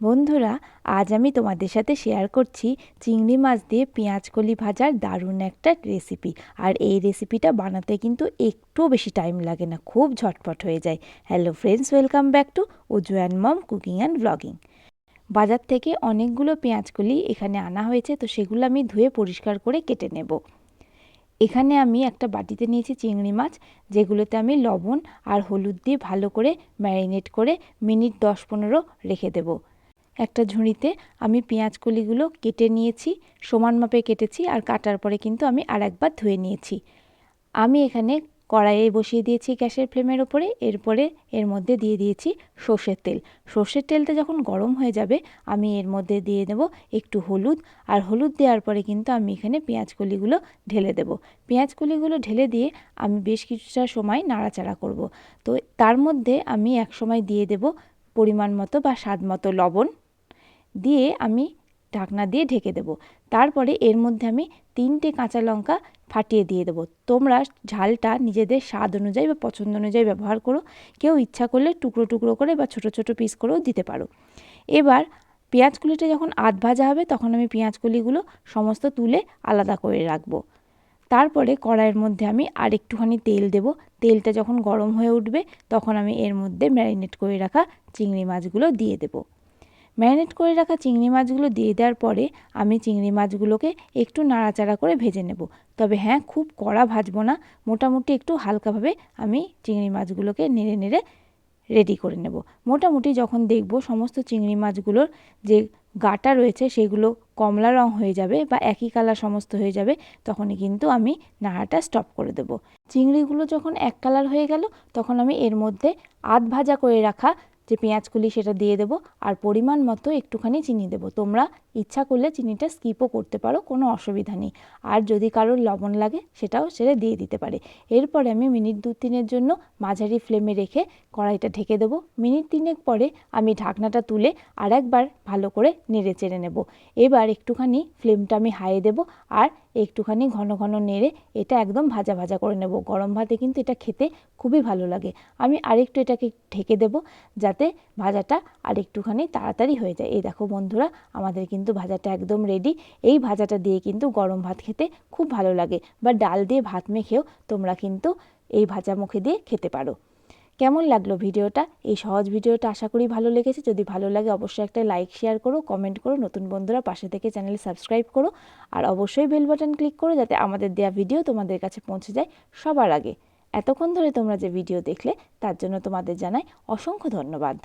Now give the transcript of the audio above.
বন্ধুরা, আজ আমি তোমাদের সাথে শেয়ার করছি চিংড়ি মাছ দিয়ে পেঁয়াজ কলি ভাজার দারুণ একটা রেসিপি আর এই রেসিপিটা বানাতে কিন্তু একটুও বেশি টাইম লাগে না, খুব ঝটপট হয়ে যায়। Hello friends welcome back to উজু and mom cooking and blogging বাজার থেকে অনেকগুলো পেঁয়াজ কলি এখানে আনা হয়েছে, তো সেগুলো আমি ধুয়ে পরিষ্কার করে কেটে নেব। এখানে আমি একটা বাটিতে নিয়েছি চিংড়ি মাছ, যেগুলোতে আমি লবণ আর হলুদ দিয়ে ভালো করে ম্যারিনেট করে মিনিট দশ পনেরো রেখে দেবো। একটা ঝুড়িতে আমি পেঁয়াজ কলিগুলো কেটে নিয়েছি, সমান মাপে কেটেছি আর কাটার পরে কিন্তু আমি আর একবার ধুয়ে নিয়েছি। আমি এখানে কড়াইয়ে বসিয়ে দিয়েছি গ্যাসের ফ্লেমের ওপরে, এরপরে এর মধ্যে দিয়ে দিয়েছি সর্ষের তেল। সর্ষের তেলটা যখন গরম হয়ে যাবে, আমি এর মধ্যে দিয়ে দেব একটু হলুদ আর হলুদ দেওয়ার পরে কিন্তু আমি এখানে পেঁয়াজ কলিগুলো ঢেলে দেব। পেঁয়াজ কলিগুলো ঢেলে দিয়ে আমি বেশ কিছুটা সময় নাড়াচাড়া করব। তো তার মধ্যে আমি এক সময় দিয়ে দেব পরিমাণ মতো বা স্বাদ মতো লবণ। দিয়ে আমি ঢাকনা দিয়ে ঢেকে দেবো। তারপরে এর মধ্যে আমি তিনটে কাঁচা লঙ্কা ফাটিয়ে দিয়ে দেবো। তোমরা ঝালটা নিজেদের স্বাদ অনুযায়ী বা পছন্দ অনুযায়ী ব্যবহার করো। কেউ ইচ্ছা করলে টুকরো টুকরো করে বা ছোট ছোট পিস করেও দিতে পারো। এবার পেঁয়াজকলিটা যখন আধ ভাজা হবে, তখন আমি পেঁয়াজকলিগুলো সমস্ত তুলে আলাদা করে রাখব। তারপরে কড়াইয়ের মধ্যে আমি আর একটুখানি তেল দেব। তেলটা যখন গরম হয়ে উঠবে, তখন আমি এর মধ্যে ম্যারিনেট করে রাখা চিংড়ি মাছগুলো দিয়ে দেবো। ম্যারিনেট করে রাখা চিংড়ি মাছগুলো দিয়ে দেওয়ার পরে আমি চিংড়ি মাছগুলোকে একটু নাড়াচাড়া করে ভেজে নেব। তবে হ্যাঁ খুব কড়া ভাজবো না। মোটামুটি একটু হালকাভাবে আমি চিংড়ি মাছগুলোকে নেড়ে নেড়ে রেডি করে নেব। মোটামুটি যখন দেখব সমস্ত চিংড়ি মাছগুলোর যে গাটা রয়েছে সেগুলো কমলা রং হয়ে যাবে বা একই কালার সমস্ত হয়ে যাবে, তখনই কিন্তু আমি নাড়াটা স্টপ করে দেব। চিংড়িগুলো যখন এক কালার হয়ে গেল, তখন আমি এর মধ্যে আধ ভাজা করে রাখা যে পেঁয়াজগুলি সেটা দিয়ে দেবো আর পরিমাণ মতো একটুখানি চিনি দেবো। তোমরা ইচ্ছা করলে চিনিটা স্কিপও করতে পারো, কোনো অসুবিধা নেই। আর যদি কারোর লবণ লাগে, সেটাও সেটা দিয়ে দিতে পারে। এরপরে আমি মিনিট দু তিনের জন্য মাঝারি ফ্লেমে রেখে কড়াইটা ঢেকে দেবো। মিনিট তিনেক পরে আমি ঢাকনাটা তুলে আর একবার ভালো করে নেড়ে চেড়ে নেব। এবার একটুখানি ফ্লেমটা আমি হাইয়ে দেবো আর একটুখানি ঘন ঘন নেড়ে এটা একদম ভাজা ভাজা করে নেব। গরম ভাতে কিন্তু এটা খেতে খুবই ভালো লাগে। আমি আরেকটু এটাকে ঢেকে দেব যাতে ভাজাটা আর একটুখানি তাড়াতাড়ি হয়ে যায়। এই দেখো বন্ধুরা, আমাদের কিন্তু ভাজাটা একদম রেডি এই ভাজাটা দিয়ে কিন্তু গরম ভাত খেতে খুব ভালো লাগে বা ডাল দিয়ে ভাত মেখেও তোমরা কিন্তু এই ভাজা মুখে দিয়ে খেতে পারো। কেমন লাগল ভিডিওটা? এই সহজ ভিডিওটা আশা করি ভালো লেগেছে। যদি ভালো লাগে অবশ্যই একটা লাইক শেয়ার করো কমেন্ট করো, নতুন বন্ধুরা পাশে থেকে চ্যানেল সাবস্ক্রাইব করো, আর অবশ্যই বেল বাটন ক্লিক করো যাতে আমাদের দেওয়া ভিডিও তোমাদের কাছে পৌঁছে যায় সবার আগে। এতক্ষণ ধরে তোমরা যে ভিডিও দেখলে, তার জন্য তোমাদের জানাই অসংখ্য ধন্যবাদ।